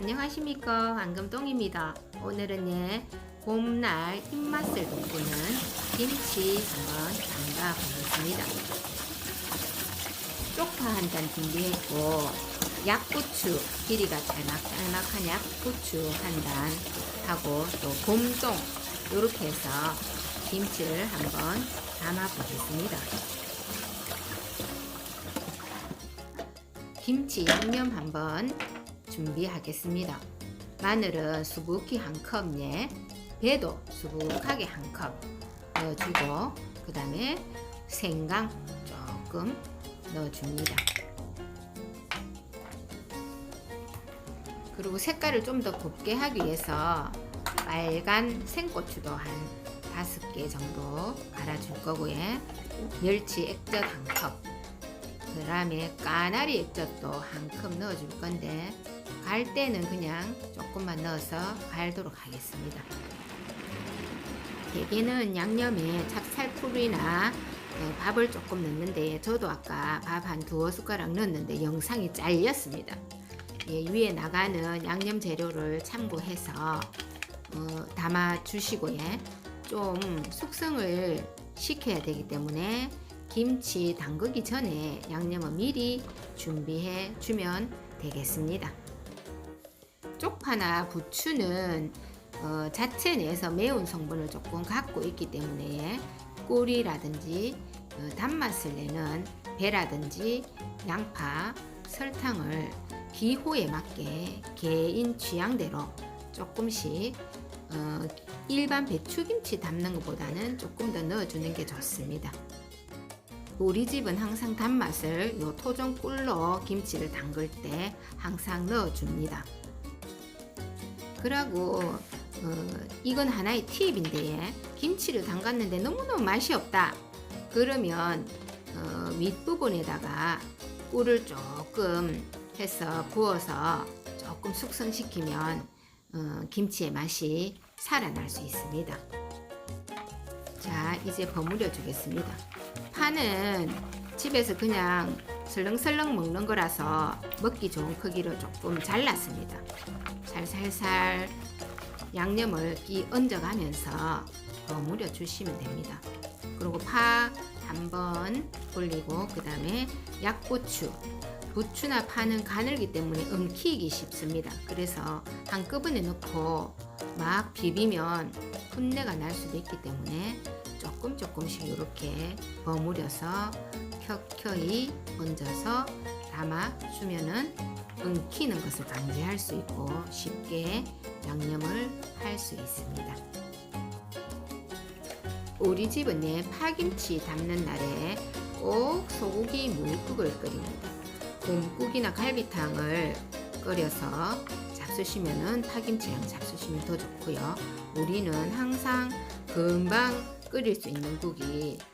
안녕하십니까 황금똥입니다. 오늘은 예 봄날 입맛을 돋구는 김치 한번 담가 보겠습니다. 쪽파 한 잔 준비했고 약고추 길이가 짤막짤막한 약고추 한 단 하고 또 봄동 이렇게 해서 김치를 한번 담아 보겠습니다. 김치 양념 한번 준비하겠습니다. 마늘은 수북히 한 컵에 배도 수북하게 한 컵 넣어주고 그 다음에 생강 조금 넣어줍니다. 그리고 색깔을 좀 더 곱게 하기 위해서 빨간 생고추도 한 다섯 개 정도 갈아줄 거고요. 멸치 액젓 한 컵. 그 다음에 까나리 액젓도 한 컵 넣어줄 건데 갈 때는 그냥 조금만 넣어서 갈도록 하겠습니다. 대개는 양념에 찹쌀풀이나 어, 밥을 조금 넣는데 저도 아까 밥 한 두어 숟가락 넣었는데 영상이 잘렸습니다. 예, 위에 나가는 양념 재료를 참고해서 어, 담아 주시고 예, 좀 숙성을 시켜야 되기 때문에 김치 담그기 전에 양념을 미리 준비해 주면 되겠습니다. 쪽파나 부추는 어, 자체 내에서 매운 성분을 조금 갖고 있기 때문에 꿀이라든지 어, 단맛을 내는 배라든지 양파, 설탕을 기호에 맞게 개인 취향대로 조금씩 어, 일반 배추김치 담는 것보다는 조금 더 넣어주는 게 좋습니다. 우리 집은 항상 단맛을 요 토종 꿀로 김치를 담글 때 항상 넣어줍니다. 그러고 어, 이건 하나의 팁인데 김치를 담갔는데 너무너무 맛이 없다. 그러면 어, 윗부분에다가 꿀을 조금 해서 부어서 조금 숙성시키면 어, 김치의 맛이 살아날 수 있습니다. 자, 이제 버무려 주겠습니다. 파는 집에서 그냥 설렁설렁 먹는 거라서 먹기 좋은 크기로 조금 잘랐습니다. 살살살 양념을 끼 얹어가면서 버무려 주시면 됩니다. 그리고 파 한번 올리고 그 다음에 약고추 부추나 파는 가늘기 때문에 엉키기 쉽습니다. 그래서 한꺼번에 넣고 막 비비면 풋내가 날 수도 있기 때문에 조금 조금씩 이렇게 버무려서 켜켜이 얹어서 담아주면은 엉키는 것을 방지할 수 있고 쉽게 양념을 할 수 있습니다. 우리 집은 예, 파김치 담는 날에 꼭 소고기 무국을 끓입니다. 곰국이나 갈비탕을 끓여서 잡수시면은 파김치랑 잡수시면 더 좋고요. 우리는 항상 금방 끓일 수 있는 국이 음,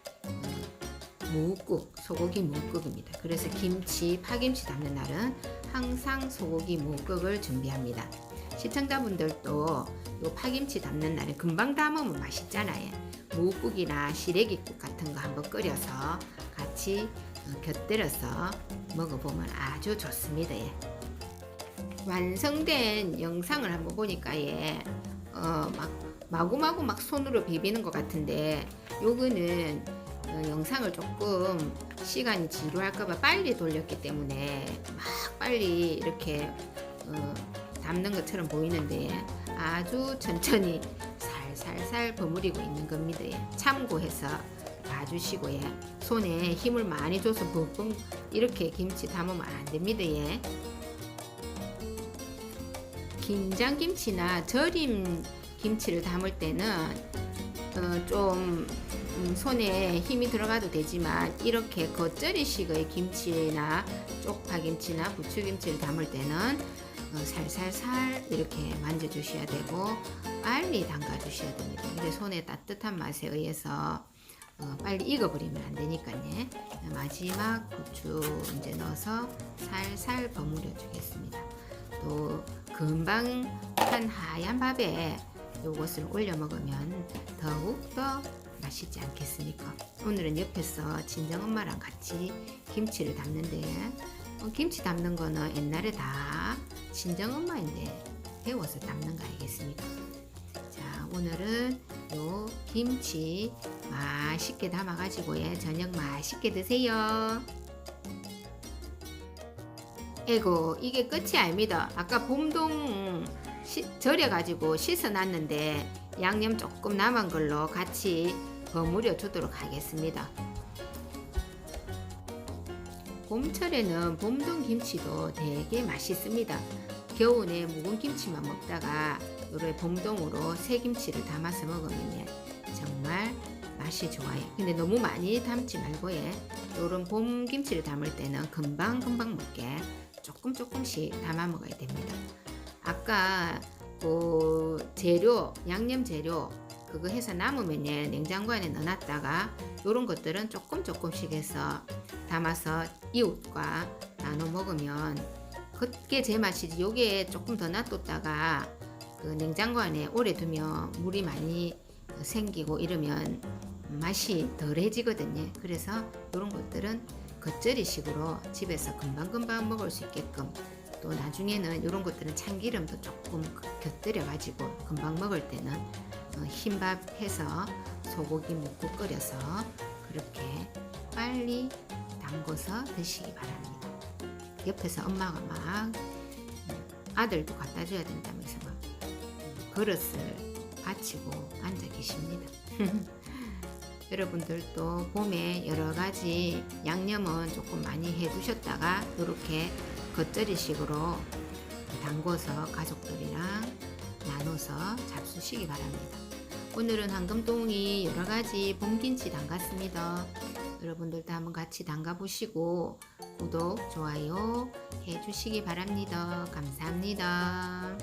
무국, 소고기 무국입니다. 그래서 김치, 파김치 담는 날은 항상 소고기 무국을 준비합니다. 시청자분들도 요 파김치 담는 날에 금방 담으면 맛있잖아요. 무국이나 시래기국 같은 거 한번 끓여서 같이 어, 곁들여서 먹어보면 아주 좋습니다. 예. 완성된 영상을 한번 보니까 예, 어, 막 마구마구 막 손으로 비비는 것 같은데 요거는 어, 영상을 조금 시간이 지루할까봐 빨리 돌렸기 때문에 막 빨리 이렇게 어, 담는 것처럼 보이는데 아주 천천히 살살살 버무리고 있는 겁니다. 예. 참고해서 봐주시고 예. 손에 힘을 많이 줘서 붕붕 이렇게 김치 담으면 안 됩니다. 예. 김장김치나 절임 김치를 담을 때는 어, 좀 음, 손에 힘이 들어가도 되지만 이렇게 겉절이식의 김치나 쪽파김치나 부추김치를 담을 때는 어, 살살살 이렇게 만져주셔야 되고 빨리 담가 주셔야 됩니다. 근데 손의 따뜻한 맛에 의해서 어, 빨리 익어버리면 안 되니까요. 마지막 고추 이제 넣어서 살살 버무려 주겠습니다. 또 금방 한 하얀 밥에 요것을 올려 먹으면 더욱더 맛있지 않겠습니까? 오늘은 옆에서 친정엄마랑 같이 김치를 담는데 어, 김치 담는 거는 옛날에 다 친정 엄마인데 배워서 담는 거 아니겠습니까? 자 오늘은 요 김치 맛있게 담아가지고 예 저녁 맛있게 드세요. 에고 이게 끝이 아닙니다. 아까 봄동 시- 절여가지고 씻어놨는데 양념 조금 남은 걸로 같이 버무려 주도록 하겠습니다. 봄철에는 봄동 김치도 되게 맛있습니다. 겨울에 묵은 김치만 먹다가 요래 봄동으로 새 김치를 담아서 먹으면 정말 맛이 좋아요. 근데 너무 많이 담지 말고 예. 요런 봄 김치를 담을 때는 금방 금방 먹게 조금 조금씩 담아 먹어야 됩니다. 아까 그 재료 양념 재료 그거 해서 남으면 예, 냉장고 안에 넣어놨다가 요런 것들은 조금 조금씩 해서 담아서 이웃과 나눠 먹으면 그게 제 맛이지. 요게 조금 더 놔뒀다가 그 냉장고 안에 오래 두면 물이 많이 생기고 이러면 맛이 덜해지거든요. 그래서 요런 것들은 겉절이식으로 집에서 금방금방 먹을 수 있게끔 또 나중에는 이런 것들은 참기름도 조금 곁들여 가지고 금방 먹을 때는 어, 흰밥 해서 소고기 묵고 끓여서 그렇게 빨리 담궈서 드시기 바랍니다. 옆에서 엄마가 막 음, 아들도 갖다 줘야 된다면서 막 음, 그릇을 받치고 앉아 계십니다. 여러분들도 봄에 여러 가지 양념은 조금 많이 해 두셨다가 이렇게 겉절이식으로 담궈서 가족들이랑 나눠서 잡수시기 바랍니다. 오늘은 황금동이 여러 가지 봄김치 담갔습니다. 여러분들도 한번 같이 담가 보시고 구독, 좋아요 해 주시기 바랍니다. 감사합니다.